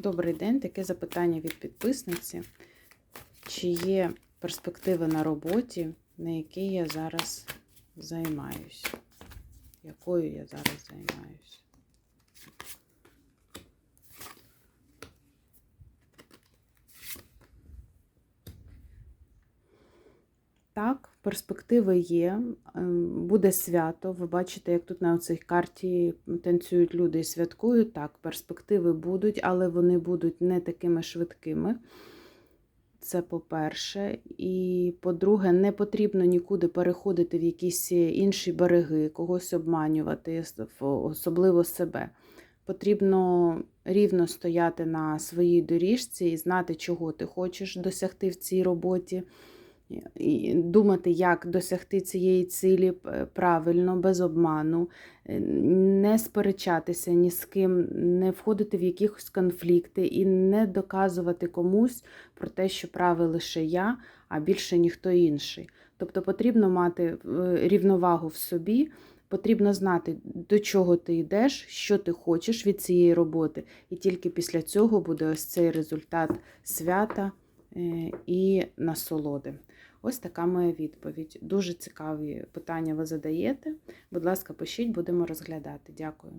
Добрий день. Таке запитання від підписниці. Чи є перспективи на роботі, на якій я зараз займаюсь? Якою я зараз займаюсь? Так, перспективи є. Буде свято. Ви бачите, як тут на цій карті танцюють люди і святкують. Так, перспективи будуть, але вони будуть не такими швидкими. Це по-перше. І по-друге, не потрібно нікуди переходити в якісь інші береги, когось обманювати, особливо себе. Потрібно рівно стояти на своїй доріжці і знати, чого ти хочеш досягти в цій роботі і думати, як досягти цієї цілі правильно, без обману, е, не сперечатися ні з ким, не входити в якісь конфлікти і не доказувати комусь про те, що правий лише я, а більше ніхто інший. Тобто потрібно мати е, рівновагу в собі. Потрібно знати, до чого ти йдеш, що ти хочеш від цієї роботи, і тільки після цього буде ось цей результат свята е, і насолоди. Ось така моя відповідь. Дуже цікаві питання ви задаєте. Будь ласка, пишіть, будемо розглядати. Дякую.